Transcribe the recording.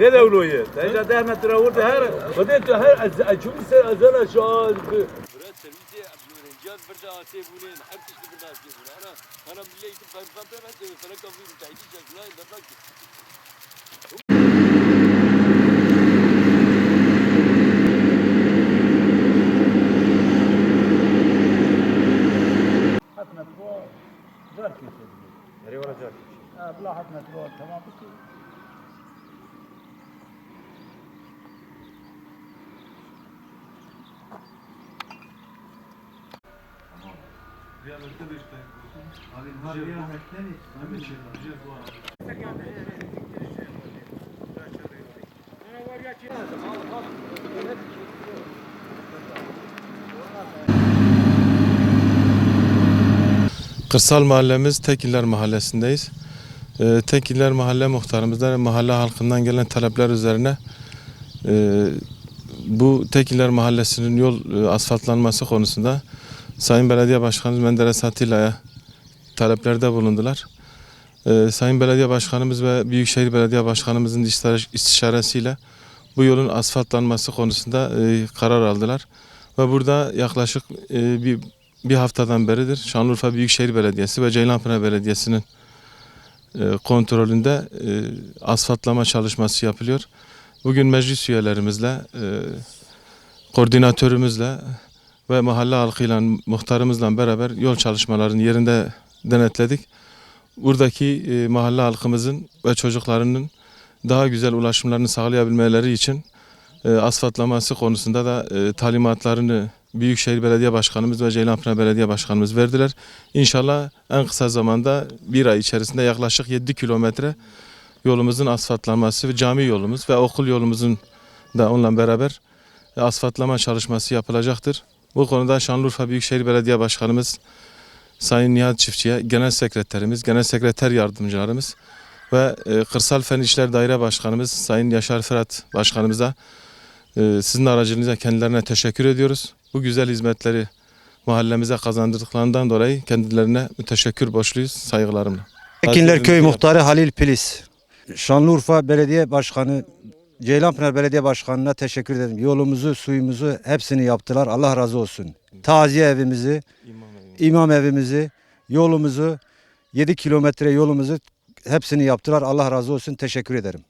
هذا اولويات اذا دائما تراورت هر بديت هر أشوف ازال شاد برات سيرفيسي عبد الرجال برجع سيبوني حبتش برجع سيبوني أنا أنا ملي تبقى نفهم فلك في تحديد شكلها زار كيسة nereye olacak? آه بلا حط متروع تمام بكي Kırsal mahallemiz Tekiller Mahallesi'ndeyiz. Ee, Tekiller Mahalle muhtarımızdan mahalle halkından gelen talepler üzerine e, bu Tekiller Mahallesi'nin yol e, asfaltlanması konusunda Sayın Belediye Başkanımız Menderes Atilla'ya taleplerde bulundular. Ee, Sayın Belediye Başkanımız ve Büyükşehir Belediye Başkanımızın istişare- istişaresiyle bu yolun asfaltlanması konusunda e, karar aldılar. Ve burada yaklaşık e, bir bir haftadan beridir Şanlıurfa Büyükşehir Belediyesi ve Ceylanpınar Belediyesi'nin e, kontrolünde e, asfaltlama çalışması yapılıyor. Bugün meclis üyelerimizle, e, koordinatörümüzle ve mahalle halkıyla, muhtarımızla beraber yol çalışmalarını yerinde denetledik. Buradaki mahalle halkımızın ve çocuklarının daha güzel ulaşımlarını sağlayabilmeleri için asfaltlaması konusunda da talimatlarını Büyükşehir Belediye Başkanımız ve Ceylanpınar Belediye Başkanımız verdiler. İnşallah en kısa zamanda bir ay içerisinde yaklaşık 7 kilometre yolumuzun asfaltlanması ve cami yolumuz ve okul yolumuzun da onunla beraber asfaltlama çalışması yapılacaktır. Bu konuda Şanlıurfa Büyükşehir Belediye Başkanımız Sayın Nihat Çiftçi'ye, Genel Sekreterimiz, Genel Sekreter Yardımcılarımız ve e, Kırsal Fen İşler Daire Başkanımız Sayın Yaşar Fırat Başkanımıza e, sizin aracınıza kendilerine teşekkür ediyoruz. Bu güzel hizmetleri mahallemize kazandırdıklarından dolayı kendilerine müteşekkür borçluyuz saygılarımla. Ekinler Köy Muhtarı Halil Pilis. Şanlıurfa Belediye Başkanı Ceylanpınar Belediye Başkanı'na teşekkür ederim. Yolumuzu, suyumuzu hepsini yaptılar. Allah razı olsun. Taziye evimizi, imam evimizi, yolumuzu, 7 kilometre yolumuzu hepsini yaptılar. Allah razı olsun. Teşekkür ederim.